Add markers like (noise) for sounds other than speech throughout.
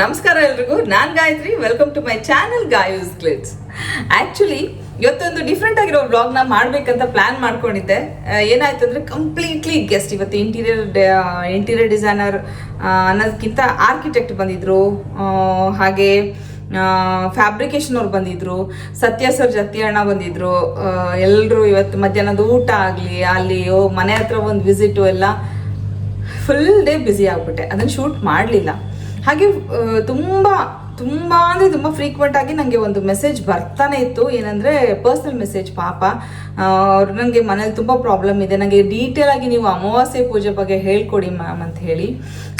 ನಮಸ್ಕಾರ ಎಲ್ರಿಗೂ. ನಾನು Gayathri. Welcome to my channel Gayu's clicks actually ಇವತ್ತೊಂದು ಡಿಫ್ರೆಂಟ್ ಆಗಿರೋ ವ್ಲಾಗ್ನ ಮಾಡ್ಬೇಕಂತ ಪ್ಲ್ಯಾನ್ ಮಾಡ್ಕೊಂಡಿದ್ದೆ. ಏನಾಯ್ತು ಅಂದರೆ ಕಂಪ್ಲೀಟ್ಲಿ ಗೆಸ್ಟ್ ಇವತ್ತು ಇಂಟೀರಿಯರ್ ಇಂಟೀರಿಯರ್ ಡಿಸೈನರ್ ಅನ್ನೋದಕ್ಕಿಂತ ಆರ್ಕಿಟೆಕ್ಟ್ ಬಂದಿದ್ರು. ಹಾಗೆ ಫ್ಯಾಬ್ರಿಕೇಶನ್ ಅವ್ರು ಬಂದಿದ್ರು. ಸತ್ಯ ಸರ್ ಜತಿ ಅಣ್ಣ ಬಂದಿದ್ರು. ಎಲ್ಲರೂ ಇವತ್ತು ಮಧ್ಯಾಹ್ನದ ಊಟ ಆಗಲಿ, ಅಲ್ಲಿ ಮನೆ ಹತ್ರ ಒಂದು ವಿಸಿಟು ಎಲ್ಲ ಫುಲ್ ಡೇ ಬ್ಯುಸಿ ಆಗ್ಬಿಟ್ಟೆ. ಅದನ್ನು ಶೂಟ್ ಮಾಡಲಿಲ್ಲ. ಹಾಗೆ ತುಂಬ ತುಂಬ ಅಂದರೆ ತುಂಬ ಫ್ರೀಕ್ವೆಂಟ್ ಆಗಿ ನನಗೆ ಒಂದು ಮೆಸೇಜ್ ಬರ್ತಾನೆ ಇತ್ತು. ಏನಂದರೆ ಪರ್ಸ್ನಲ್ ಮೆಸೇಜ್ ಪಾಪ. ಅವ್ರು ನನಗೆ ಮನೇಲಿ ತುಂಬ ಪ್ರಾಬ್ಲಮ್ ಇದೆ. ನನಗೆ ಡೀಟೇಲ್ ಆಗಿ ನೀವು ಅಮಾವಾಸ್ಯೆ ಪೂಜೆ ಬಗ್ಗೆ ಹೇಳ್ಕೊಡಿ ಮ್ಯಾಮ್ ಅಂತ ಹೇಳಿ.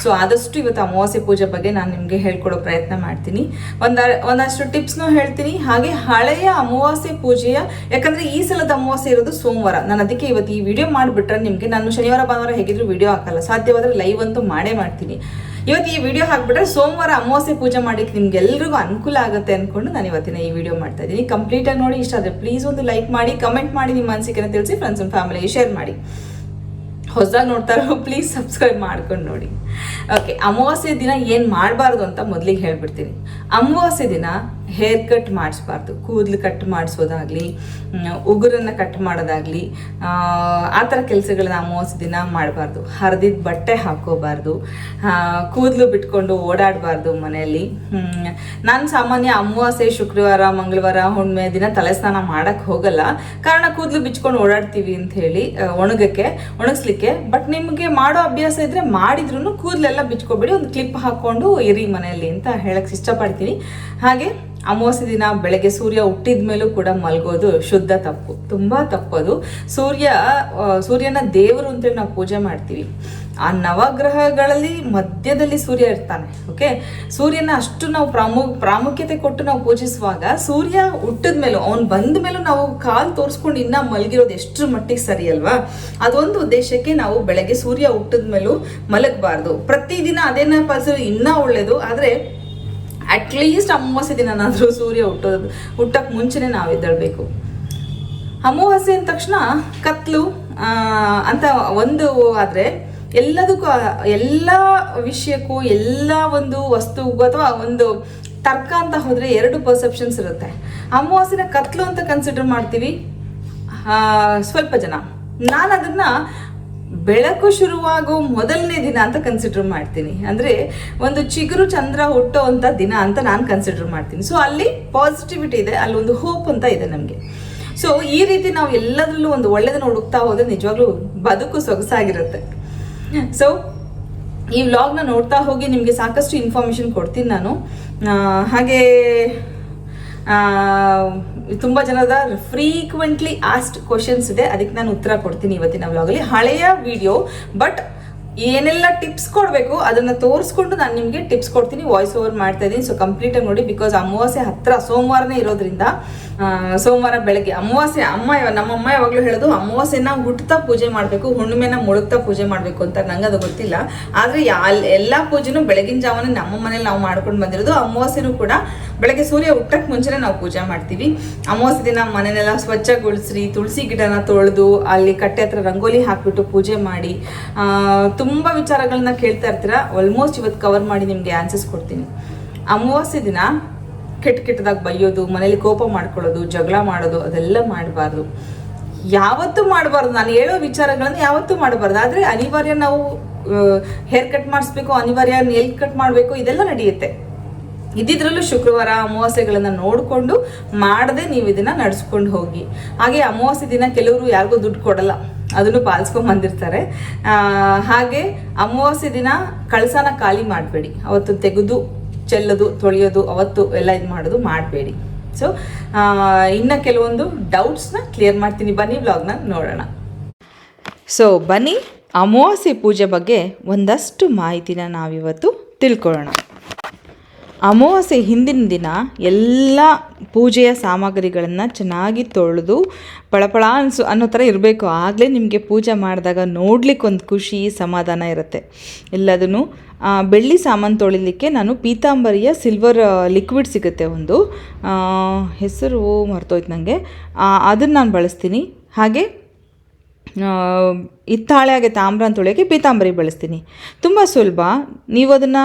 ಸೊ ಆದಷ್ಟು ಇವತ್ತು ಅಮಾವಾಸ್ಯೆ ಪೂಜೆ ಬಗ್ಗೆ ನಾನು ನಿಮಗೆ ಹೇಳ್ಕೊಡೋ ಪ್ರಯತ್ನ ಮಾಡ್ತೀನಿ. ಒಂದ, ಒಂದಷ್ಟು ಟಿಪ್ಸ್ನೂ ಹೇಳ್ತೀನಿ. ಹಾಗೆ ಹಳೆಯ ಅಮಾವಾಸ್ಯೆ ಪೂಜೆಯ, ಯಾಕಂದರೆ ಈ ಸಲದ ಅಮಾವಾಸ್ಯೆ ಇರೋದು ಸೋಮವಾರ. ನಾನು ಅದಕ್ಕೆ ಇವತ್ತು ಈ ವಿಡಿಯೋ ಮಾಡಿಬಿಟ್ರೆ ನಿಮಗೆ, ನಾನು ಶನಿವಾರ, ಭಾನುವಾರ ಹೇಗಿದ್ರು ವಿಡಿಯೋ ಹಾಕಲ್ಲ. ಸಾಧ್ಯವಾದರೆ ಲೈವ್ ಅಂತೂ ಮಾಡೇ ಮಾಡ್ತೀನಿ. ಇವತ್ತು ಈ ವಿಡಿಯೋ ಹಾಕ್ಬಿಟ್ರೆ ಸೋಮವಾರ ಅಮಾವಾಸ್ಯೆ ಪೂಜೆ ಮಾಡಿಕ್ಕೆ ನಿಮ್ಗೆಲ್ರಿಗೂ ಅನುಕೂಲ ಆಗುತ್ತೆ ಅಂದ್ಕೊಂಡು ನಾನು ಇವತ್ತಿನ ಈ ವಿಡಿಯೋ ಮಾಡ್ತಾ ಇದ್ದೀನಿ. ಕಂಪ್ಲೀಟಾಗಿ ನೋಡಿ, ಇಷ್ಟ ಆದರೆ ಪ್ಲೀಸ್ ಒಂದು ಲೈಕ್ ಮಾಡಿ ಕಮೆಂಟ್ ಮಾಡಿ, ನಿಮ್ಮ ಅನಿಸಿಕೆನ ತಿಳಿಸಿ ಫ್ರೆಂಡ್ಸ್ ಅಂಡ್ ಫ್ಯಾಮಿಲಿಗೆ ಶೇರ್ ಮಾಡಿ. ಹೊಸದಾಗಿ ನೋಡ್ತಾರೋ ಪ್ಲೀಸ್ ಸಬ್ಸ್ಕ್ರೈಬ್ ಮಾಡ್ಕೊಂಡು ನೋಡಿ. ಓಕೆ ಅಮಾವಾಸ್ಯೆ ದಿನ ಏನು ಮಾಡಬಾರ್ದು ಅಂತ ಮೊದಲಿಗೆ ಹೇಳ್ಬಿಡ್ತೀನಿ. ಅಮಾವಾಸ್ಯೆ ದಿನ ಹೇರ್ ಕಟ್ ಮಾಡಿಸ್ಬಾರ್ದು, ಕೂದಲು ಕಟ್ ಮಾಡಿಸೋದಾಗಲಿ ಉಗುರನ್ನು ಕಟ್ ಮಾಡೋದಾಗಲಿ, ಆ ಥರ ಕೆಲಸಗಳನ್ನ ಅಮಾವಾಸ್ಯೆ ದಿನ ಮಾಡಬಾರ್ದು. ಹರಿದಿದ್ದ ಬಟ್ಟೆ ಹಾಕೋಬಾರ್ದು ಕೂದಲು ಬಿಟ್ಕೊಂಡು ಓಡಾಡಬಾರ್ದು ಮನೆಯಲ್ಲಿ. ನಾನು ಸಾಮಾನ್ಯ ಅಮಾವಾಸ್ಯೆ, ಶುಕ್ರವಾರ, ಮಂಗಳವಾರ, ಹುಣ್ಣಿಮೆ ದಿನ ತಲೆ ಸ್ನಾನ ಮಾಡೋಕ್ಕೆ ಹೋಗಲ್ಲ. ಕಾರಣ ಕೂದಲು ಬಿಚ್ಕೊಂಡು ಓಡಾಡ್ತೀವಿ ಅಂತ ಹೇಳಿ ಒಣಗಕ್ಕೆ, ಒಣಗಿಸ್ಲಿಕ್ಕೆ. ಬಟ್ ನಿಮಗೆ ಮಾಡೋ ಅಭ್ಯಾಸ ಇದ್ರೆ ಮಾಡಿದ್ರು ಕೂದಲೆಲ್ಲ ಬಿಚ್ಕೊಬೇಡಿ, ಒಂದು ಕ್ಲಿಪ್ ಹಾಕ್ಕೊಂಡು ಇರಿ ಮನೆಯಲ್ಲಿ ಅಂತ ಹೇಳಕ್ಕೆ ಇಷ್ಟಪಡ್ತೀನಿ. ಹಾಗೆ ಅಮಾವಾಸ್ಯೆ ದಿನ ಬೆಳಗ್ಗೆ ಸೂರ್ಯ ಹುಟ್ಟಿದ ಮೇಲೂ ಕೂಡ ಮಲಗೋದು ಶುದ್ಧ ತಪ್ಪು. ತುಂಬ ತಪ್ಪದು ಸೂರ್ಯ ಸೂರ್ಯನ ದೇವರು ಅಂತೇಳಿ ನಾವು ಪೂಜೆ ಮಾಡ್ತೀವಿ. ಆ ನವಗ್ರಹಗಳಲ್ಲಿ ಮಧ್ಯದಲ್ಲಿ ಸೂರ್ಯ ಇರ್ತಾನೆ, ಓಕೆ? ಸೂರ್ಯನ ಅಷ್ಟು ನಾವು ಪ್ರಾಮು, ಪ್ರಾಮುಖ್ಯತೆ ಕೊಟ್ಟು ನಾವು ಪೂಜಿಸುವಾಗ ಸೂರ್ಯ ಹುಟ್ಟಿದ ಮೇಲೂ, ಅವನು ಬಂದ ಮೇಲೂ ನಾವು ಕಾಲು ತೋರಿಸ್ಕೊಂಡು ಇನ್ನ ಮಲಗಿರೋದು ಎಷ್ಟು ಮಟ್ಟಿಗೆ ಸರಿ ಅಲ್ವಾ? ಅದೊಂದು ಉದ್ದೇಶಕ್ಕೆ ನಾವು ಬೆಳಗ್ಗೆ ಸೂರ್ಯ ಹುಟ್ಟಿದ ಮೇಲೂ ಮಲಗಬಾರ್ದು. ಪ್ರತಿದಿನ ಅದೇನ ಪಾಲಿಸೋದು ಇನ್ನೂ ಒಳ್ಳೇದು, ಆದರೆ ಅಟ್ಲೀಸ್ಟ್ ಅಮಾವಾಸ್ಯೆ ದಿನನಾದರೂ ಸೂರ್ಯ ಹುಟ್ಟೋದು ಹುಟ್ಟಕ್ಕೆ ಮುಂಚೆನೇ ನಾವು ಎದ್ದೇಳಬೇಕು. ಅಮಾವಾಸ್ಯೆ ಅಂದ ತಕ್ಷಣ ಕತ್ಲು ಅಂತ ಒಂದು ಆದರೆ ಎಲ್ಲದಕ್ಕೂ, ಎಲ್ಲ ವಿಷಯಕ್ಕೂ ಎಲ್ಲ ಒಂದು ವಸ್ತುಗೂ ಅಥವಾ ಒಂದು ತರ್ಕ ಅಂತ ಹೋದರೆ ಎರಡು ಪರ್ಸೆಪ್ಷನ್ಸ್ ಇರುತ್ತೆ. ಅಮಾವಾಸ್ಯನ ಕತ್ಲು ಅಂತ ಕನ್ಸಿಡರ್ ಮಾಡ್ತೀವಿ ಸ್ವಲ್ಪ ಜನ. ನಾನು ಅದನ್ನ ಬೆಳಕು ಶುರುವಾಗೋ ಮೊದಲನೇ ದಿನ ಅಂತ ಕನ್ಸಿಡರ್ ಮಾಡ್ತೀನಿ. ಅಂದರೆ ಒಂದು ಚಿಗುರು ಚಂದ್ರ ಹುಟ್ಟೋ ಅಂತ ದಿನ ಅಂತ ನಾನು ಕನ್ಸಿಡರ್ ಮಾಡ್ತೀನಿ. ಸೊ ಅಲ್ಲಿ ಪಾಸಿಟಿವಿಟಿ ಇದೆ, ಅಲ್ಲಿ ಒಂದು ಹೋಪ್ ಅಂತ ಇದೆ ನಮಗೆ. ಸೊ ಈ ರೀತಿ ನಾವು ಎಲ್ಲದರಲ್ಲೂ ಒಂದು ಒಳ್ಳೆಯದನ್ನು ಹುಡುಕ್ತಾ ಹೋದ್ರೆ ನಿಜವಾಗ್ಲೂ ಬದುಕು ಸೊಗಸಾಗಿರುತ್ತೆ. ಸೊ ಈ ವ್ಲಾಗ್ನ ನೋಡ್ತಾ ಹೋಗಿ ನಿಮಗೆ ಸಾಕಷ್ಟು ಇನ್ಫಾರ್ಮೇಷನ್ ಕೊಡ್ತೀನಿ ನಾನು. ಹಾಗೆ ತುಂಬ ಜನದ ಫ್ರೀಕ್ವೆಂಟ್ಲಿ ಆಸ್ಟ್ ಕ್ವಶನ್ಸ್ ಇದೆ. ಅದಕ್ಕೆ ನಾನು ಉತ್ತರ ಕೊಡ್ತೀನಿ ಇವತ್ತಿನ ವ್ಲಾಗಲ್ಲಿ ಹಳೆಯ ವಿಡಿಯೋ ಬಟ್ ಏನೆಲ್ಲ ಟಿಪ್ಸ್ ಕೊಡಬೇಕು ಅದನ್ನು ತೋರಿಸ್ಕೊಂಡು ನಾನು ನಿಮಗೆ ಟಿಪ್ಸ್ ಕೊಡ್ತೀನಿ ವಾಯ್ಸ್ ಓವರ್ ಮಾಡ್ತಾ ಇದ್ದೀನಿ. ಸೊ ಕಂಪ್ಲೀಟಾಗಿ ನೋಡಿ ಬಿಕಾಸ್ ಅಮಾವಾಸ್ಯೆ ಹತ್ರ ಸೋಮವಾರನೇ ಇರೋದ್ರಿಂದ ಸೋಮವಾರ ಬೆಳಗ್ಗೆ ಅಮಾವಾಸ್ಯೆ ಅಮ್ಮ ನಮ್ಮ ಅಮ್ಮ ಯಾವಾಗಲೂ ಹೇಳೋದು ಅಮಾವಾಸ್ಯೆನ ಹುಟ್ಟುತ್ತಾ ಪೂಜೆ ಮಾಡಬೇಕು ಹುಣ್ಣಿಮೆನ ಮುಳುಗ್ತಾ ಪೂಜೆ ಮಾಡಬೇಕು ಅಂತ ನಂಗೆ ಅದು ಗೊತ್ತಿಲ್ಲ. ಆದರೆ ಎಲ್ಲ ಪೂಜೆನೂ ಬೆಳಗಿನ ಜಾವನೇ ನಮ್ಮ ಮನೇಲಿ ನಾವು ಮಾಡ್ಕೊಂಡು ಬಂದಿರೋದು ಅಮಾವಾಸ್ಯೆನೂ ಕೂಡ ಬೆಳಗ್ಗೆ ಸೂರ್ಯ ಹುಟ್ಟಕ್ಕೆ ಮುಂಚೆನೇ ನಾವು ಪೂಜೆ ಮಾಡ್ತೀವಿ. ಅಮಾವಾಸ್ಯೆ ದಿನ ಮನೆಯನ್ನೆಲ್ಲ ಸ್ವಚ್ಛಗೊಳಿಸ್ರಿ ತುಳಸಿ ಗಿಡನ ತೊಳೆದು ಅಲ್ಲಿ ಕಟ್ಟೆ ಹತ್ರ ರಂಗೋಲಿ ಹಾಕಿಬಿಟ್ಟು ಪೂಜೆ ಮಾಡಿ ಆ, ತುಂಬ ವಿಚಾರಗಳನ್ನ ಕೇಳ್ತಾ ಇರ್ತೀರಾ? ಆಲ್ಮೋಸ್ಟ್ ಇವತ್ತು ಕವರ್ ಮಾಡಿ ನಿಮಗೆ ಆನ್ಸರ್ಸ್ ಕೊಡ್ತೀನಿ. ಅಮಾವಾಸ್ಯೆ ದಿನ ಕೆಟ್ಟ ಕೆಟ್ಟದಾಗ ಬೈಯೋದು, ಮನೇಲಿ ಕೋಪ ಮಾಡ್ಕೊಳ್ಳೋದು, ಜಗಳ ಮಾಡೋದು, ಅದೆಲ್ಲ ಮಾಡಬಾರ್ದು. ಯಾವತ್ತೂ ಮಾಡಬಾರ್ದು. ನಾನು ಹೇಳೋ ವಿಚಾರಗಳನ್ನು ಯಾವತ್ತೂ ಮಾಡಬಾರ್ದು. ಆದರೆ ಅನಿವಾರ್ಯ ನಾವು ಹೇರ್ ಕಟ್ ಮಾಡಿಸ್ಬೇಕು, ಅನಿವಾರ್ಯ ನೇಲ್ ಕಟ್ ಮಾಡಬೇಕು, ಇದೆಲ್ಲ ನಡೆಯುತ್ತೆ. ಇದ್ದಿದ್ರಲ್ಲೂ ಶುಕ್ರವಾರ ಅಮಾವಾಸ್ಯೆಗಳನ್ನು ನೋಡಿಕೊಂಡು ಮಾಡದೆ ನೀವು ಇದನ್ನ ನಡೆಸ್ಕೊಂಡು ಹೋಗಿ. ಹಾಗೆ ಅಮಾವಾಸ್ಯೆ ದಿನ ಕೆಲವರು ಯಾರಿಗೂ ದುಡ್ಡು ಕೊಡಲ್ಲ. ಅದನ್ನು ಪಾಲಿಸ್ಕೊಂಡ್ ಬಂದಿರ್ತಾರೆ ಹಾಗೆ ಅಮಾವಾಸ್ಯೆ ದಿನ ಕಳಸನ ಖಾಲಿ ಮಾಡಬೇಡಿ. ಅವತ್ತು ತೆಗೆದು, ಚೆಲ್ಲೋದು, ತೊಳೆಯೋದು, ಅವತ್ತು ಎಲ್ಲ ಇದು ಮಾಡೋದು ಮಾಡಬೇಡಿ. ಸೊ ಇನ್ನು ಕೆಲವೊಂದು ಡೌಟ್ಸ್ನ ಕ್ಲಿಯರ್ ಮಾಡ್ತೀನಿ. ಬನ್ನಿ ವ್ಲಾಗ್ನ ನೋಡೋಣ. ಸೊ ಬನ್ನಿ ಅಮಾವಾಸ್ಯೆ ಪೂಜೆ ಬಗ್ಗೆ ಒಂದಷ್ಟು ಮಾಹಿತಿನ ನಾವಿವತ್ತು ತಿಳ್ಕೊಳ್ಳೋಣ. ಅಮಾವಾಸ್ಯೆ ಹಿಂದಿನ ದಿನ ಎಲ್ಲ ಪೂಜೆಯ ಸಾಮಗ್ರಿಗಳನ್ನು ಚೆನ್ನಾಗಿ ತೊಳೆದು ಪಳಪಳ ಅನಿಸು ಅನ್ನೋ ಥರ ಇರಬೇಕು. ಆಗಲೇ ನಿಮಗೆ ಪೂಜೆ ಮಾಡಿದಾಗ ನೋಡ್ಲಿಕ್ಕೆ ಒಂದು ಖುಷಿ, ಸಮಾಧಾನ ಇರುತ್ತೆ. ಎಲ್ಲದನ್ನು ಬೆಳ್ಳಿ ಸಾಮಾನು ತೊಳಿಲಿಕ್ಕೆ ನಾನು ಪೀತಾಂಬರಿಯ ಸಿಲ್ವರ್ ಲಿಕ್ವಿಡ್ ಸಿಗುತ್ತೆ ಒಂದು. ಹೆಸರು ಮರ್ತೋಯ್ತು ನನಗೆ ಅದನ್ನು ನಾನು ಬಳಸ್ತೀನಿ. ಹಾಗೆ ಹಿತ್ತಾಳೆ ಹಾಗೆ ತಾಮ್ರ ಅಂತ ತೊಳೆಯೋಕ್ಕೆ ಪೀತಾಂಬರಿ ಬಳಸ್ತೀನಿ. ತುಂಬ ಸುಲಭ. ನೀವು ಅದನ್ನು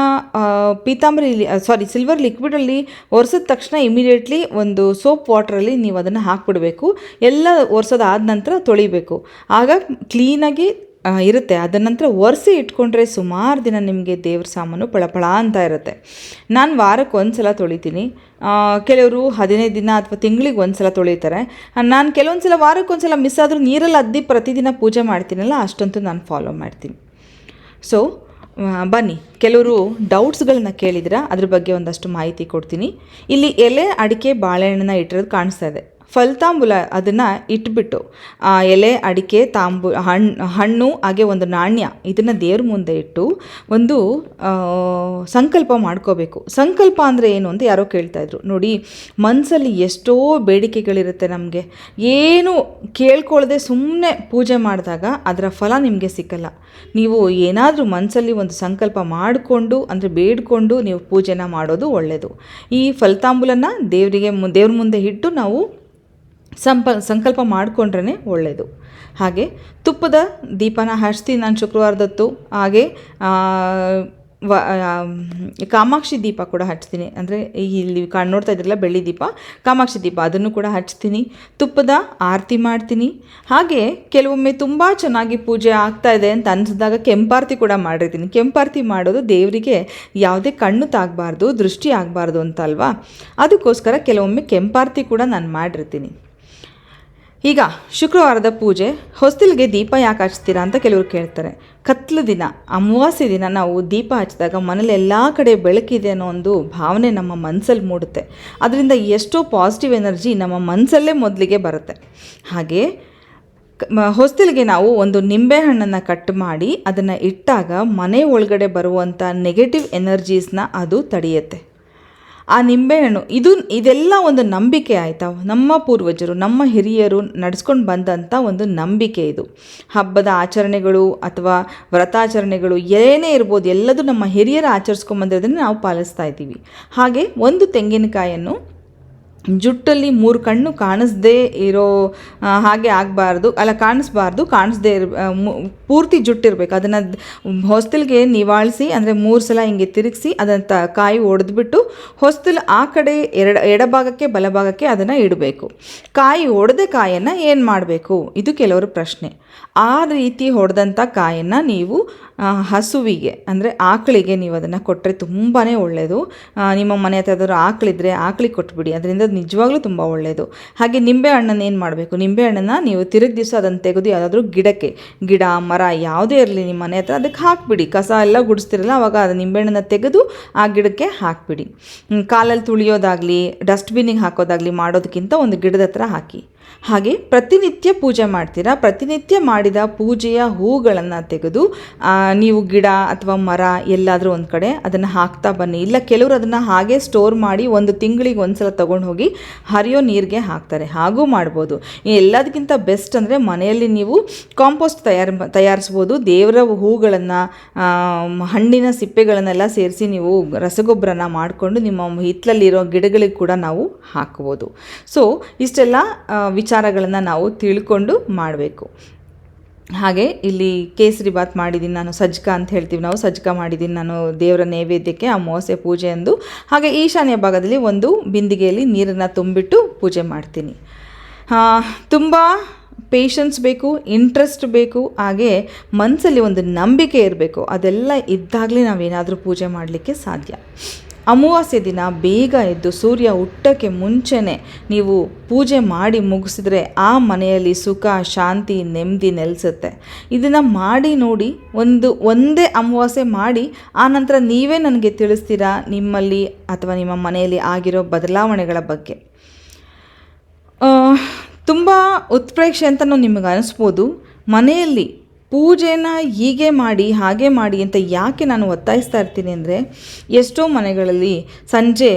ಪೀತಾಂಬರಿ ಸಾರಿ ಸಿಲ್ವರ್ ಲಿಕ್ವಿಡಲ್ಲಿ ಒರೆಸಿದ ತಕ್ಷಣ ಇಮಿಡಿಯೇಟ್ಲಿ ಒಂದು ಸೋಪ್ ವಾಟ್ರಲ್ಲಿ ನೀವು ಅದನ್ನು ಹಾಕ್ಬಿಡಬೇಕು. ಎಲ್ಲ ಒರೆಸೋದಾದ ನಂತರ ತೊಳಿಬೇಕು. ಆಗ ಕ್ಲೀನಾಗಿ ಇರುತ್ತೆ. ಅದರ ನಂತರ ಒರೆಸಿ ಇಟ್ಕೊಂಡ್ರೆ ಸುಮಾರು ದಿನ ನಿಮಗೆ ದೇವ್ರ ಸಾಮಾನು ಪಳಪಳ ಅಂತ ಇರುತ್ತೆ. ನಾನು ವಾರಕ್ಕೆ ಒಂದು ಸಲ ತೊಳಿತೀನಿ ಕೆಲವರು ಹದಿನೈದು ದಿನ ಅಥವಾ ತಿಂಗಳಿಗೆ ಒಂದು ಸಲ ತೊಳಿತಾರೆ ನಾನು ಕೆಲವೊಂದು ಸಲ ವಾರಕ್ಕೆ ಸಲ ಮಿಸ್ ಆದರೂ ನೀರಲ್ಲಿ ಅದ್ದಿ ಪ್ರತಿದಿನ ಪೂಜೆ ಮಾಡ್ತೀನಲ್ಲ, ಅಷ್ಟಂತೂ ನಾನು ಫಾಲೋ ಮಾಡ್ತೀನಿ. ಸೊ ಬನ್ನಿ. ಕೆಲವರು ಡೌಟ್ಸ್ಗಳನ್ನ ಕೇಳಿದ್ರೆ ಅದ್ರ ಬಗ್ಗೆ ಒಂದಷ್ಟು ಮಾಹಿತಿ ಕೊಡ್ತೀನಿ. ಇಲ್ಲಿ ಎಲೆ, ಅಡಿಕೆ, ಬಾಳೆಹಣ್ಣನ್ನ ಇಟ್ಟಿರೋದು ಕಾಣಿಸ್ತಾ ಇದೆ. ಫಲತಾಂಬೂಲ ಅದನ್ನು ಇಟ್ಬಿಟ್ಟು, ಆ ಎಲೆ, ಅಡಿಕೆ, ತಾಂಬು ಹಣ್ಣು ಹಣ್ಣು, ಹಾಗೆ ಒಂದು ನಾಣ್ಯ ಇದನ್ನು ದೇವ್ರ ಮುಂದೆ ಇಟ್ಟು ಒಂದು ಸಂಕಲ್ಪ ಮಾಡ್ಕೋಬೇಕು. ಸಂಕಲ್ಪ ಅಂದರೆ ಏನು ಅಂತ ಯಾರೋ ಕೇಳ್ತಾ ಇದ್ರು. ನೋಡಿ ಮನಸ್ಸಲ್ಲಿ ಎಷ್ಟೋ ಬೇಡಿಕೆಗಳಿರುತ್ತೆ ನಮಗೆ. ಏನು ಕೇಳ್ಕೊಳ್ಳದೆ ಸುಮ್ಮನೆ ಪೂಜೆ ಮಾಡಿದಾಗ ಅದರ ಫಲ ನಿಮಗೆ ಸಿಕ್ಕಲ್ಲ. ನೀವು ಏನಾದರೂ ಮನಸ್ಸಲ್ಲಿ ಒಂದು ಸಂಕಲ್ಪ ಮಾಡಿಕೊಂಡು, ಅಂದರೆ ಬೇಡಿಕೊಂಡು ನೀವು ಪೂಜೆನ ಮಾಡೋದು ಒಳ್ಳೆಯದು ಈ ಫಲತಾಂಬೂಲನ ದೇವರಿಗೆ ದೇವ್ರ ಮುಂದೆ ಇಟ್ಟು ನಾವು ಸಂಪ, ಸಂಕಲ್ಪ ಮಾಡಿಕೊಂಡ್ರೇ ಒಳ್ಳೆಯದು ಹಾಗೆ ತುಪ್ಪದ ದೀಪನ ಹಚ್ತೀನಿ ನಾನು ಶುಕ್ರವಾರದತ್ತು, ಹಾಗೆ ವ ಕಾಮಾಕ್ಷಿ ದೀಪ ಕೂಡ ಹಚ್ತೀನಿ. ಅಂದರೆ ಇಲ್ಲಿ ಕಾಣ್ ನೋಡ್ತಾ ಇದ್ರಲ್ಲ ಬೆಳ್ಳಿ ದೀಪ, ಕಾಮಾಕ್ಷಿ ದೀಪ ಅದನ್ನು ಕೂಡ ಹಚ್ತೀನಿ. ತುಪ್ಪದ ಆರತಿ ಮಾಡ್ತೀನಿ. ಹಾಗೆ ಕೆಲವೊಮ್ಮೆ ತುಂಬ ಚೆನ್ನಾಗಿ ಪೂಜೆ ಆಗ್ತಾ ಇದೆ ಅಂತ ಅನಿಸಿದಾಗ ಕೆಂಪಾರತಿ ಕೂಡ ಮಾಡಿರ್ತೀನಿ. ಕೆಂಪಾರತಿ ಮಾಡೋದು ದೇವರಿಗೆ ಯಾವುದೇ ಕಣ್ಣು ತಾಗಬಾರ್ದು, ದೃಷ್ಟಿ ಆಗಬಾರ್ದು ಅಂತ ಅಲ್ವಾ ಅದಕ್ಕೋಸ್ಕರ ಕೆಲವೊಮ್ಮೆ ಕೆಂಪಾರತಿ ಕೂಡ ನಾನು ಮಾಡಿರ್ತೀನಿ. ಈಗ ಶುಕ್ರವಾರದ ಪೂಜೆ, ಹೊಸ್ತಿಲಿಗೆ ದೀಪ ಯಾಕೆ ಹಚ್ತೀರಾ ಅಂತ ಕೆಲವರು ಕೇಳ್ತಾರೆ. ಕತ್ಲು ದಿನ, ಅಮಾವಾಸ್ಯೆ ದಿನ ನಾವು ದೀಪ ಹಚ್ಚಿದಾಗ ಮನೇಲಿ ಎಲ್ಲ ಕಡೆ ಬೆಳಕಿದೆ ಅನ್ನೋ ಒಂದು ಭಾವನೆ ನಮ್ಮ ಮನಸ್ಸಲ್ಲಿ ಮೂಡುತ್ತೆ. ಅದರಿಂದ ಎಷ್ಟೋ ಪಾಸಿಟಿವ್ ಎನರ್ಜಿ ನಮ್ಮ ಮನಸ್ಸಲ್ಲೇ ಮೊದಲಿಗೆ ಬರುತ್ತೆ. ಹಾಗೆ ಹೊಸ್ತಿಲ್ಗೆ ನಾವು ಒಂದು ನಿಂಬೆಹಣ್ಣನ್ನು ಕಟ್ ಮಾಡಿ ಅದನ್ನು ಇಟ್ಟಾಗ ಮನೆ ಒಳಗಡೆ ಬರುವಂಥ ನೆಗೆಟಿವ್ ಎನರ್ಜೀಸ್ನ ಅದು ತಡೆಯುತ್ತೆ. ಆ ನಿಂಬೆಹಣ್ಣು, ಇದು ಇದೆಲ್ಲ ಒಂದು ನಂಬಿಕೆ ಆಯಿತಾ? ನಮ್ಮ ಪೂರ್ವಜರು, ನಮ್ಮ ಹಿರಿಯರು ನಡೆಸ್ಕೊಂಡು ಬಂದಂಥ ಒಂದು ನಂಬಿಕೆ ಇದು. ಹಬ್ಬದ ಆಚರಣೆಗಳು ಅಥವಾ ವ್ರತಾಚರಣೆಗಳು ಏನೇ ಇರ್ಬೋದು ಎಲ್ಲದೂ ನಮ್ಮ ಹಿರಿಯರು ಆಚರಿಸ್ಕೊಂಬಂದಿರೋದನ್ನು ನಾವು ಪಾಲಿಸ್ತಾ ಇದ್ದೀವಿ. ಹಾಗೆ ಒಂದು ತೆಂಗಿನಕಾಯನ್ನು ಜುಟ್ಟಲ್ಲಿ ಮೂರು ಕಣ್ಣು ಕಾಣಿಸ್ದೇ ಇರೋ ಹಾಗೆ ಆಗಬಾರ್ದು, ಅಲ್ಲ ಕಾಣಿಸ್ಬಾರ್ದು, ಕಾಣಿಸ್ದೇ ಇರ ಪೂರ್ತಿ ಜುಟ್ಟಿರಬೇಕು. ಅದನ್ನು ಹೊಸ್ತಿಲ್ಗೆ ನಿವಾಳಿಸಿ, ಅಂದರೆ ಮೂರು ಸಲ ಹಿಂಗೆ ತಿರುಗಿಸಿ, ಅದನ್ನು ತ, ಕಾಯಿ ಒಡೆದ್ಬಿಟ್ಟು ಹೊಸ್ತಿಲು ಆ ಕಡೆ ಎಡ ಎಡಭಾಗಕ್ಕೆ, ಬಲಭಾಗಕ್ಕೆ ಅದನ್ನು ಇಡಬೇಕು. ಕಾಯಿ ಒಡೆದ ಕಾಯನ್ನು ಏನು ಮಾಡಬೇಕು? ಇದು ಕೆಲವರು ಪ್ರಶ್ನೆ. ಆ ರೀತಿ ಹೊಡೆದಂಥ ಕಾಯನ್ನು ನೀವು ಹಸುವಿಗೆ, ಅಂದರೆ ಆಕಳಿಗೆ ನೀವು ಅದನ್ನು ಕೊಟ್ಟರೆ ತುಂಬಾ ಒಳ್ಳೆಯದು ನಿಮ್ಮ ಮನೆ ಹತ್ರ ಯಾವ್ದಾದ್ರು ಆಕಳಿದ್ರೆ ಆಕಳಿಗೆ ಕೊಟ್ಬಿಡಿ. ಅದರಿಂದ ನಿಜವಾಗ್ಲೂ ತುಂಬ ಒಳ್ಳೆಯದು ಹಾಗೆ ನಿಂಬೆ ಹಣ್ಣನ್ನು ಏನು ಮಾಡಬೇಕು? ನಿಂಬೆ ಹಣ್ಣನ್ನು ನೀವು ತಿರುಗಿ ದಿವಸ ಅದನ್ನು ತೆಗೆದು ಯಾವುದಾದ್ರೂ ಗಿಡಕ್ಕೆ, ಗಿಡ, ಮರ ಯಾವುದೇ ಇರಲಿ ನಿಮ್ಮ ಮನೆ ಹತ್ರ ಅದಕ್ಕೆ ಹಾಕ್ಬಿಡಿ. ಕಸ ಎಲ್ಲ ಗುಡಿಸ್ತಿರಲ್ಲ, ಅವಾಗ ಅದು ನಿಂಬೆಹಣ್ಣನ್ನು ತೆಗೆದು ಆ ಗಿಡಕ್ಕೆ ಹಾಕ್ಬಿಡಿ. ಕಾಲಲ್ಲಿ ತುಳಿಯೋದಾಗಲಿ, ಡಸ್ಟ್ಬಿನ್ನಿಗೆ ಹಾಕೋದಾಗಲಿ ಮಾಡೋದಕ್ಕಿಂತ ಒಂದು ಗಿಡದ ಹತ್ರ ಹಾಕಿ. ಹಾಗೆ ಪ್ರತಿನಿತ್ಯ ಪೂಜೆ ಮಾಡ್ತೀರಾ? ಪ್ರತಿನಿತ್ಯ ಮಾಡಿದ ಪೂಜೆಯ ಹೂಗಳನ್ನು ತೆಗೆದು ನೀವು ಗಿಡ ಅಥವಾ ಮರ ಎಲ್ಲಾದರೂ ಒಂದು ಕಡೆ ಅದನ್ನು ಹಾಕ್ತಾ ಬನ್ನಿ. ಇಲ್ಲ, ಕೆಲವರು ಅದನ್ನು ಹಾಗೆ ಸ್ಟೋರ್ ಮಾಡಿ ಒಂದು ತಿಂಗಳಿಗೆ ಒಂದ್ಸಲ ತೊಗೊಂಡು ಹೋಗಿ ಹರಿಯೋ ನೀರಿಗೆ ಹಾಕ್ತಾರೆ. ಹಾಗೂ ಮಾಡ್ಬೋದು. ಎಲ್ಲದಕ್ಕಿಂತ ಬೆಸ್ಟ್ ಅಂದರೆ ಮನೆಯಲ್ಲಿ ನೀವು ಕಾಂಪೋಸ್ಟ್ ತಯಾರು, ತಯಾರಿಸ್ಬೋದು. ದೇವರ ಹೂಗಳನ್ನು ಹಣ್ಣಿನ ಸಿಪ್ಪೆಗಳನ್ನೆಲ್ಲ ಸೇರಿಸಿ ನೀವು ರಸಗೊಬ್ಬರನ ಮಾಡಿಕೊಂಡು ನಿಮ್ಮ ಹಿತ್ತಲಲ್ಲಿರೋ ಗಿಡಗಳಿಗೆ ಕೂಡ ನಾವು ಹಾಕ್ಬೋದು. ಸೊ ಇಷ್ಟೆಲ್ಲ ವಿಚಾರಗಳನ್ನು ನಾವು ತಿಳ್ಕೊಂಡು ಮಾಡಬೇಕು. ಹಾಗೆ ಇಲ್ಲಿ ಕೇಸರಿ ಬಾತ್ ಮಾಡಿದ್ದೀನಿ ನಾನು ಸಜ್ಜಕ ಅಂತ ಹೇಳ್ತೀವಿ ನಾವು ಸಜ್ಜಕ ಮಾಡಿದ್ದೀನಿ ನಾನು ದೇವರ ನೈವೇದ್ಯಕ್ಕೆ ಅಮಾವಾಸ್ಯೆ ಪೂಜೆ ಎಂದು. ಹಾಗೆ ಈಶಾನ್ಯ ಭಾಗದಲ್ಲಿ ಒಂದು ಬಿಂದಿಗೆಯಲ್ಲಿ ನೀರನ್ನು ತುಂಬಿಟ್ಟು ಪೂಜೆ ಮಾಡ್ತೀನಿ. ತುಂಬ ಪೇಷನ್ಸ್ ಬೇಕು ಇಂಟ್ರೆಸ್ಟ್ ಬೇಕು, ಹಾಗೆ ಮನಸ್ಸಲ್ಲಿ ಒಂದು ನಂಬಿಕೆ ಇರಬೇಕು. ಅದೆಲ್ಲ ಇದ್ದಾಗಲೇ ನಾವೇನಾದರೂ ಪೂಜೆ ಮಾಡಲಿಕ್ಕೆ ಸಾಧ್ಯ. ಅಮಾವಾಸ್ಯೆ ದಿನ ಬೇಗ ಎದ್ದು ಸೂರ್ಯ ಹುಟ್ಟಕ್ಕೆ ಮುಂಚೆನೇ ನೀವು ಪೂಜೆ ಮಾಡಿ ಮುಗಿಸಿದ್ರೆ ಆ ಮನೆಯಲ್ಲಿ ಸುಖ, ಶಾಂತಿ, ನೆಮ್ಮದಿ ನೆಲೆಸುತ್ತೆ. ಇದನ್ನು ಮಾಡಿ ನೋಡಿ, ಒಂದು, ಒಂದೇ ಅಮಾವಾಸ್ಯೆ ಮಾಡಿ, ಆ ನಂತರ ನೀವೇ ನನಗೆ ತಿಳಿಸ್ತೀರಾ ನಿಮ್ಮಲ್ಲಿ ಅಥವಾ ನಿಮ್ಮ ಮನೆಯಲ್ಲಿ ಆಗಿರೋ ಬದಲಾವಣೆಗಳ ಬಗ್ಗೆ. ತುಂಬ ಉತ್ಪ್ರೇಕ್ಷೆ ಅಂತಲೂ ನಿಮಗೆ ಅನಿಸ್ಬೋದು. ಮನೆಯಲ್ಲಿ ಪೂಜೆನ ಹೀಗೆ ಮಾಡಿ, ಹಾಗೆ ಮಾಡಿ ಅಂತ ಯಾಕೆ ನಾನು ಒತ್ತಾಯಿಸ್ತಾ ಇರ್ತೀನಿ ಅಂದರೆ, ಎಷ್ಟೋ ಮನೆಗಳಲ್ಲಿ ಸಂಜೆ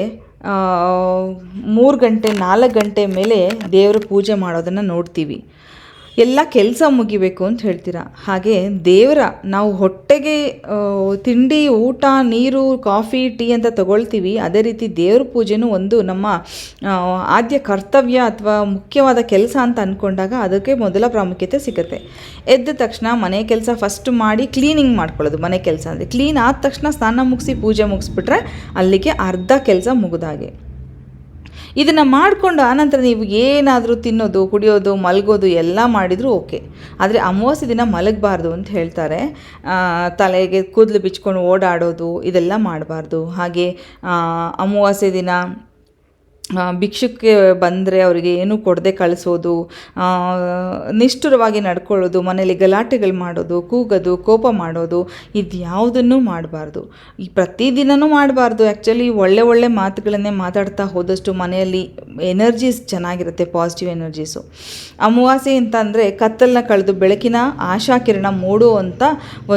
ಮೂರು ಗಂಟೆ, ನಾಲ್ಕು ಗಂಟೆ ಮೇಲೆ ದೇವರ ಪೂಜೆ ಮಾಡೋದನ್ನು ನೋಡ್ತೀವಿ. ಎಲ್ಲ ಕೆಲಸ ಮುಗಿಬೇಕು ಅಂತ ಹೇಳ್ತೀರಾ? ಹಾಗೆ ದೇವರ ನಾವು ಹೊಟ್ಟೆಗೆ ತಿಂಡಿ, ಊಟ, ನೀರು, ಕಾಫಿ, ಟೀ ಅಂತ ತಗೊಳ್ತೀವಿ. ಅದೇ ರೀತಿ ದೇವ್ರ ಪೂಜೆನೂ ಒಂದು ನಮ್ಮ ಆದ್ಯ ಕರ್ತವ್ಯ ಅಥವಾ ಮುಖ್ಯವಾದ ಕೆಲಸ ಅಂತ ಅಂದ್ಕೊಂಡಾಗ ಅದಕ್ಕೆ ಮೊದಲ ಪ್ರಾಮುಖ್ಯತೆ ಸಿಗುತ್ತೆ. ಎದ್ದ ತಕ್ಷಣ ಮನೆ ಕೆಲಸ ಫಸ್ಟ್ ಮಾಡಿ ಕ್ಲೀನಿಂಗ್ ಮಾಡ್ಕೊಳ್ಳೋದು ಮನೆ ಕೆಲಸ ಅಂದರೆ. ಕ್ಲೀನ್ ಆದ ತಕ್ಷಣ ಸ್ನಾನ ಮುಗಿಸಿ ಪೂಜೆ ಮುಗಿಸ್ಬಿಟ್ರೆ ಅಲ್ಲಿಗೆ ಅರ್ಧ ಕೆಲಸ ಮುಗಿದಾಗೆ. ಇದನ್ನು ಮಾಡಿಕೊಂಡು ಆನಂತರ ನೀವು ಏನಾದರೂ ತಿನ್ನೋದು, ಕುಡಿಯೋದು, ಮಲಗೋದು ಎಲ್ಲ ಮಾಡಿದರೂ ಓಕೆ. ಆದರೆ ಅಮಾವಾಸ್ಯೆ ದಿನ ಮಲಗಬಾರ್ದು ಅಂತ ಹೇಳ್ತಾರೆ. ತಲೆಗೆ ಕೂದಲು ಬಿಚ್ಕೊಂಡು ಓಡಾಡೋದು ಇದೆಲ್ಲ ಮಾಡಬಾರ್ದು. ಹಾಗೆ ಅಮಾವಾಸ್ಯೆ ದಿನ ಭಿಕ್ಷುಕ್ಕೆ ಬಂದರೆ ಅವರಿಗೆ ಏನೂ ಕೊಡದೆ ಕಳಿಸೋದು ನಿಷ್ಠುರವಾಗಿ ನಡ್ಕೊಳ್ಳೋದು ಮನೇಲಿ ಗಲಾಟೆಗಳು ಮಾಡೋದು, ಕೂಗೋದು, ಕೋಪ ಮಾಡೋದು ಇದು ಯಾವುದನ್ನು ಮಾಡಬಾರ್ದು. ಈ ಪ್ರತಿದಿನವೂ ಮಾಡಬಾರ್ದು. ಆ್ಯಕ್ಚುಲಿ ಒಳ್ಳೆ ಒಳ್ಳೆ ಮಾತುಗಳನ್ನೇ ಮಾತಾಡ್ತಾ ಹೋದಷ್ಟು ಮನೆಯಲ್ಲಿ ಎನರ್ಜೀಸ್ ಚೆನ್ನಾಗಿರುತ್ತೆ ಪಾಸಿಟಿವ್ ಎನರ್ಜೀಸು ಅಮಾವಾಸ್ಯೆ ಅಂತ ಅಂದರೆ ಕತ್ತಲನ್ನ ಕಳೆದು ಬೆಳಕಿನ ಆಶಾಕಿರಣ ಮೂಡುವಂಥ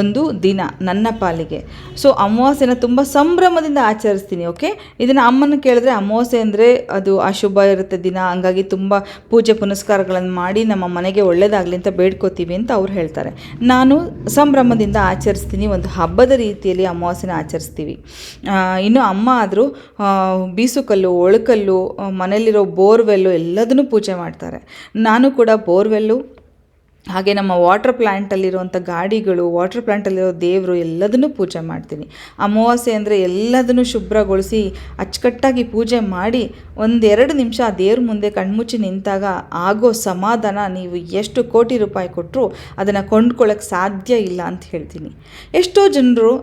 ಒಂದು ದಿನ ನನ್ನ ಪಾಲಿಗೆ. ಸೊ ಅಮಾವಾಸ್ಯೆನ ತುಂಬ ಸಂಭ್ರಮದಿಂದ ಆಚರಿಸ್ತೀನಿ ಓಕೆ ಇದನ್ನು ಅಮ್ಮನ ಕೇಳಿದ್ರೆ ಅಮಾವಾಸ್ಯೆ ಅಂದರೆ ಅದು ಅಶುಭ ಇರುತ್ತೆ ದಿನ. ಹಂಗಾಗಿ ತುಂಬ ಪೂಜೆ ಪುನಸ್ಕಾರಗಳನ್ನು ಮಾಡಿ ನಮ್ಮ ಮನೆಗೆ ಒಳ್ಳೇದಾಗಲಿ ಅಂತ ಬೇಡ್ಕೋತೀವಿ ಅಂತ ಅವ್ರು ಹೇಳ್ತಾರೆ. ನಾನು ಸಂಭ್ರಮದಿಂದ ಆಚರಿಸ್ತೀನಿ, ಒಂದು ಹಬ್ಬದ ರೀತಿಯಲ್ಲಿ ಅಮಾವಾಸ್ಯನ ಆಚರಿಸ್ತೀವಿ. ಇನ್ನು ಅಮ್ಮ ಆದರೂ ಬೀಸುಕಲ್ಲು, ಒಳಕಲ್ಲು ಮನೆಯಲ್ಲಿರೋ ಬೋರ್ವೆಲ್ಲು ಎಲ್ಲದನ್ನು ಪೂಜೆ ಮಾಡ್ತಾರೆ. ನಾನು ಕೂಡ ಬೋರ್ವೆಲ್ಲು ಹಾಗೆ ನಮ್ಮ ವಾಟರ್ ಪ್ಲ್ಯಾಂಟಲ್ಲಿರುವಂಥ ಗಾಡಿಗಳು ವಾಟರ್ ಪ್ಲ್ಯಾಂಟಲ್ಲಿರೋ ದೇವರು ಎಲ್ಲದನ್ನೂ ಪೂಜೆ ಮಾಡ್ತೀನಿ. ಅಮಾವಾಸ್ಯೆ ಅಂದರೆ ಎಲ್ಲದನ್ನು ಶುಭ್ರಗೊಳಿಸಿ ಅಚ್ಚುಕಟ್ಟಾಗಿ ಪೂಜೆ ಮಾಡಿ ಒಂದೆರಡು ನಿಮಿಷ ಆ ದೇವ್ರ ಮುಂದೆ ಕಣ್ಮುಚ್ಚಿ ನಿಂತಾಗ ಆಗೋ ಸಮಾಧಾನ ನೀವು ಎಷ್ಟು ಕೋಟಿ ರೂಪಾಯಿ ಕೊಟ್ಟರು ಅದನ್ನು ಕೊಂಡ್ಕೊಳ್ಳೋಕ್ಕೆ ಸಾಧ್ಯ ಇಲ್ಲ ಅಂತ ಹೇಳ್ತೀನಿ. ಎಷ್ಟೋ ಜನರು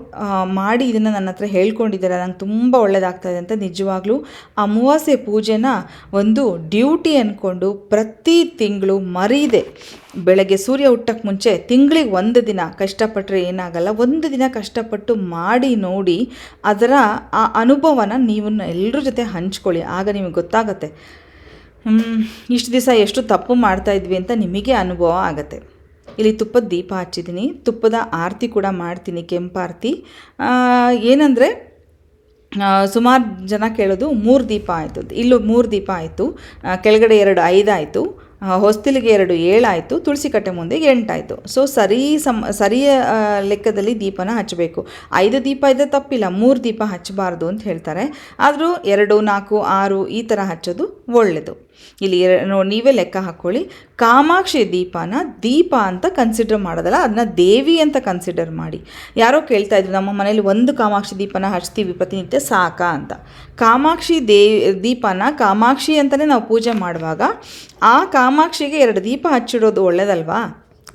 ಮಾಡಿ ಇದನ್ನು ನನ್ನ ಹತ್ರ ಹೇಳ್ಕೊಂಡಿದ್ದಾರೆ. ನಂಗೆ ತುಂಬ ಒಳ್ಳೆಯದಾಗ್ತಾಯಿದೆ ಅಂತ ನಿಜವಾಗ್ಲೂ ಅಮಾವಾಸ್ಯೆ ಪೂಜೆನ ಒಂದು ಡ್ಯೂಟಿ ಅಂದ್ಕೊಂಡು ಪ್ರತಿ ತಿಂಗಳು ಮರೀದೆ. ಬೆಳಗ್ಗೆ ಸೂರ್ಯ ಹುಟ್ಟಕ್ಕೆ ಮುಂಚೆ ತಿಂಗಳಿಗೆ ಒಂದು ದಿನ ಕಷ್ಟಪಟ್ಟರೆ ಏನಾಗಲ್ಲ, ಒಂದು ದಿನ ಕಷ್ಟಪಟ್ಟು ಮಾಡಿ ನೋಡಿ ಅದರ ಆ ಅನುಭವನ ನೀವು ಎಲ್ಲರ ಜೊತೆ ಹಂಚ್ಕೊಳ್ಳಿ. ಆಗ ನಿಮಗೆ ಗೊತ್ತಾಗತ್ತೆ. ಇಷ್ಟು ದಿವಸ ಎಷ್ಟು ತಪ್ಪು ಮಾಡ್ತಾ ಇದ್ವಿ ಅಂತ ನಿಮಗೆ ಅನುಭವ ಆಗತ್ತೆ. ಇಲ್ಲಿ ತುಪ್ಪದ ದೀಪ ಹಚ್ಚಿದ್ದೀನಿ ತುಪ್ಪದ ಆರತಿ ಕೂಡ ಮಾಡ್ತೀನಿ, ಕೆಂಪಾರತಿ. ಏನಂದರೆ ಸುಮಾರು ಜನ ಕೇಳೋದು ಮೂರು ದೀಪ ಆಯಿತು ಇಲ್ಲೂ ಮೂರು ದೀಪ ಆಯಿತು. ಕೆಳಗಡೆ ಎರಡು ಐದಾಯಿತು ಹೊಸ್ತಿಲಿಗೆ ಎರಡು ಏಳಾಯಿತು ತುಳಸಿ ಕಟ್ಟೆ ಮುಂದೆ ಎಂಟಾಯಿತು. ಸೊ ಸರಿ ಸಮ, ಸರಿಯ ಲೆಕ್ಕದಲ್ಲಿ ದೀಪನ ಹಚ್ಚಬೇಕು. ಐದು ದೀಪ ಇದ್ದರೆ ತಪ್ಪಿಲ್ಲ, ಮೂರು ದೀಪ ಹಚ್ಚಬಾರ್ದು ಅಂತ ಹೇಳ್ತಾರೆ. ಆದರೂ ಎರಡು, ನಾಲ್ಕು, ಆರು ಈ ಥರ ಹಚ್ಚೋದು ಒಳ್ಳೆಯದು ಇಲ್ಲಿ ನೀವೇ ಲೆಕ್ಕ ಹಾಕ್ಕೊಳ್ಳಿ ಕಾಮಾಕ್ಷಿ ದೀಪನ ದೀಪ ಅಂತ ಕನ್ಸಿಡರ್ ಮಾಡೋದಲ್ಲ ಅದನ್ನ ದೇವಿ ಅಂತ ಕನ್ಸಿಡರ್ ಮಾಡಿ. ಯಾರೋ ಕೇಳ್ತಾ ಇದ್ರು, ನಮ್ಮ ಮನೇಲಿ ಒಂದು ಕಾಮಾಕ್ಷಿ ದೀಪನ ಹಚ್ತೀವಿ ಪ್ರತಿನಿತ್ಯ, ಸಾಕಾ ಅಂತ. ಕಾಮಾಕ್ಷಿ ದೇ ದೀಪನ ಕಾಮಾಕ್ಷಿ ಅಂತಲೇ ನಾವು ಪೂಜೆ ಮಾಡುವಾಗ, ಆ ಕಾಮಾಕ್ಷಿಗೆ ಎರಡು ದೀಪ ಹಚ್ಚಿಡೋದು ಒಳ್ಳೇದಲ್ವಾ?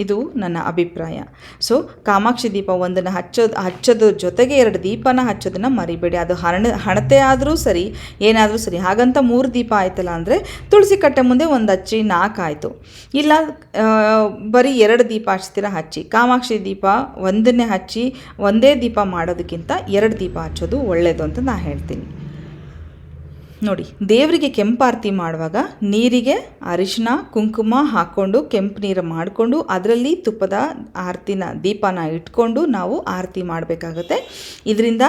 ಇದು ನನ್ನ ಅಭಿಪ್ರಾಯ. ಸೊ ಕಾಮಾಕ್ಷಿ ದೀಪ ಒಂದನ್ನು ಹಚ್ಚೋದು ಹಚ್ಚೋದ್ರ ಜೊತೆಗೆ ಎರಡು ದೀಪನ ಹಚ್ಚೋದನ್ನು ಮರಿಬೇಡಿ. ಅದು ಹಣ ಹಣತೆ ಆದರೂ ಸರಿ, ಏನಾದರೂ ಸರಿ. ಹಾಗಂತ ಮೂರು ದೀಪ ಆಯ್ತಲ್ಲ ಅಂದರೆ ತುಳಸಿ ಕಟ್ಟೆ ಮುಂದೆ ಒಂದು ಹಚ್ಚಿ ನಾಲ್ಕು ಆಯಿತು. ಇಲ್ಲ ಬರೀ ಎರಡು ದೀಪ ಹಚ್ತೀರ? ಹಚ್ಚಿ. ಕಾಮಾಕ್ಷಿ ದೀಪ ಒಂದನ್ನೇ ಹಚ್ಚಿ ಒಂದೇ ದೀಪ ಮಾಡೋದಕ್ಕಿಂತ ಎರಡು ದೀಪ ಹಚ್ಚೋದು ಒಳ್ಳೆಯದು ಅಂತ ನಾನು ಹೇಳ್ತೀನಿ. ನೋಡಿ, ದೇವರಿಗೆ ಕೆಂಪಾರತಿ ಮಾಡುವಾಗ ನೀರಿಗೆ ಅರಿಶಿನ ಕುಂಕುಮ ಹಾಕ್ಕೊಂಡು ಕೆಂಪು ನೀರು ಮಾಡಿಕೊಂಡು ಅದರಲ್ಲಿ ತುಪ್ಪದ ಆರತಿನ, ದೀಪನ ಇಟ್ಕೊಂಡು ನಾವು ಆರತಿ ಮಾಡಬೇಕಾಗುತ್ತೆ. ಇದರಿಂದ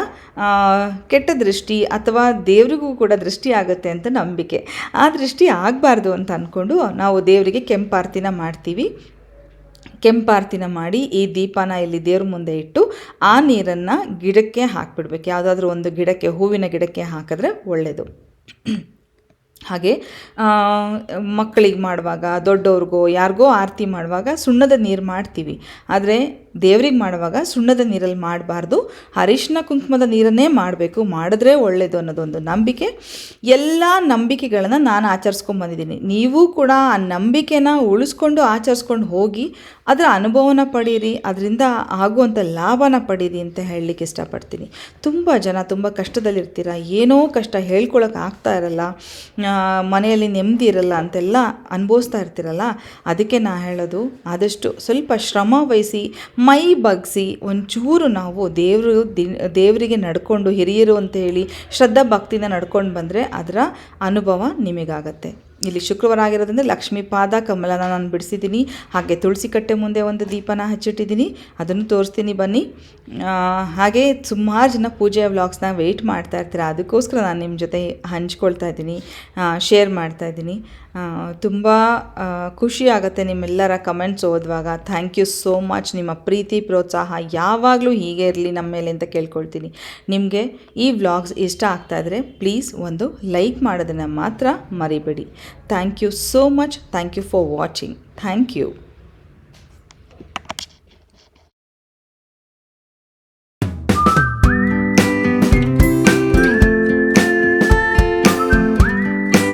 ಕೆಟ್ಟ ದೃಷ್ಟಿ ಅಥವಾ ದೇವರಿಗೂ ಕೂಡ ದೃಷ್ಟಿ ಆಗುತ್ತೆ ಅಂತ ನಂಬಿಕೆ. ಆ ದೃಷ್ಟಿ ಆಗಬಾರ್ದು ಅಂತ ಅಂದ್ಕೊಂಡು ನಾವು ದೇವರಿಗೆ ಕೆಂಪಾರತಿನ ಮಾಡ್ತೀವಿ. ಕೆಂಪಾರ್ತಿನ ಮಾಡಿ ಈ ದೀಪನ ಇಲ್ಲಿ ದೇವ್ರ ಮುಂದೆ ಇಟ್ಟು ಆ ನೀರನ್ನು ಗಿಡಕ್ಕೆ ಹಾಕಿಬಿಡ್ಬೇಕು. ಯಾವುದಾದ್ರೂ ಒಂದು ಗಿಡಕ್ಕೆ, ಹೂವಿನ ಗಿಡಕ್ಕೆ ಹಾಕಿದ್ರೆ ಒಳ್ಳೆಯದು (clears throat) ಹಾಗೆ ಮಕ್ಕಳಿಗೆ ಮಾಡುವಾಗ ದೊಡ್ಡವ್ರಿಗೋ ಯಾರಿಗೋ ಆರತಿ ಮಾಡುವಾಗ ಸುಣ್ಣದ ನೀರು ಮಾಡ್ತೀವಿ. ಆದರೆ ದೇವ್ರಿಗೆ ಮಾಡುವಾಗ ಸುಣ್ಣದ ನೀರಲ್ಲಿ ಮಾಡಬಾರ್ದು, ಅರಿಶಿನ ಕುಂಕುಮದ ನೀರನ್ನೇ ಮಾಡಬೇಕು. ಮಾಡಿದ್ರೆ ಒಳ್ಳೆಯದು ಅನ್ನೋದೊಂದು ನಂಬಿಕೆ. ಎಲ್ಲ ನಂಬಿಕೆಗಳನ್ನು ನಾನು ಆಚರಿಸ್ಕೊಂಬಂದಿದ್ದೀನಿ ನೀವು ಕೂಡ ಆ ನಂಬಿಕೆನ ಉಳಿಸ್ಕೊಂಡು ಆಚರಿಸ್ಕೊಂಡು ಹೋಗಿ ಅದರ ಅನುಭವನ ಪಡೀರಿ, ಅದರಿಂದ ಆಗುವಂಥ ಲಾಭನ ಪಡೀರಿ ಅಂತ ಹೇಳಲಿಕ್ಕೆ ಇಷ್ಟಪಡ್ತೀನಿ. ತುಂಬ ಜನ ತುಂಬ ಕಷ್ಟದಲ್ಲಿರ್ತೀರ? ಏನೋ ಕಷ್ಟ ಹೇಳ್ಕೊಳಕ್ಕೆ ಆಗ್ತಾ ಇರಲ್ಲ. ಮನೆಯಲ್ಲಿ ನೆಮ್ಮದಿ ಇರಲ್ಲ ಅಂತೆಲ್ಲ ಅನುಭವಿಸ್ತಾ ಇರ್ತೀರಲ್ಲ? ಅದಕ್ಕೆ ನಾ ಹೇಳೋದು ಆದಷ್ಟು ಸ್ವಲ್ಪ ಶ್ರಮ ಮೈ ಬಗ್ಸಿ ಒಂಚೂರು ನಾವು ದೇವರು ದಿ ದೇವರಿಗೆ ನಡ್ಕೊಂಡು ಹಿರಿಯರು ಅಂತ ಹೇಳಿ ಶ್ರದ್ಧಾ ಭಕ್ತಿನ ನಡ್ಕೊಂಡು ಬಂದರೆ ಅದರ ಅನುಭವ ನಿಮಗಾಗತ್ತೆ. ಇಲ್ಲಿ ಶುಕ್ರವಾರ ಆಗಿರೋದ್ರಿಂದ ಲಕ್ಷ್ಮಿ ಪಾದ, ಕಮಲನ ನಾನು ಬಿಡಿಸಿದ್ದೀನಿ. ಹಾಗೆ ತುಳಸಿ ಕಟ್ಟೆ ಮುಂದೆ ಒಂದು ದೀಪನ ಹಚ್ಚಿಟ್ಟಿದ್ದೀನಿ. ಅದನ್ನು ತೋರಿಸ್ತೀನಿ ಬನ್ನಿ. ಹಾಗೆ ಸುಮಾರು ಜನ ಪೂಜೆಯ ವ್ಲಾಗ್ಸ್ನ ವೆಯ್ಟ್ ಮಾಡ್ತಾ ಇರ್ತೀರ? ಅದಕ್ಕೋಸ್ಕರ ನಾನು ನಿಮ್ಮ ಜೊತೆ ಹಂಚ್ಕೊಳ್ತಾ ಇದ್ದೀನಿ. ಶೇರ್ ಮಾಡ್ತಾ ಇದ್ದೀನಿ. ತುಂಬ ಖುಷಿ ಆಗುತ್ತೆ ನಿಮ್ಮೆಲ್ಲರ ಕಮೆಂಟ್ಸ್ ಓದುವಾಗ. ಥ್ಯಾಂಕ್ ಯು ಸೋ ಮಚ್ ನಿಮ್ಮ ಪ್ರೀತಿ, ಪ್ರೋತ್ಸಾಹ ಯಾವಾಗಲೂ ಹೀಗೆ ಇರಲಿ ನಮ್ಮ ಮೇಲೆ ಅಂತ ಕೇಳ್ಕೊಳ್ತೀನಿ. ನಿಮಗೆ ಈ ವ್ಲಾಗ್ಸ್ ಇಷ್ಟ ಆಗ್ತಾ ಇದ್ದರೆ ಪ್ಲೀಸ್ ಒಂದು ಲೈಕ್ ಮಾಡೋದನ್ನು ಮಾತ್ರ ಮರಿಬೇಡಿ. Thank you so much thank you for watching thank you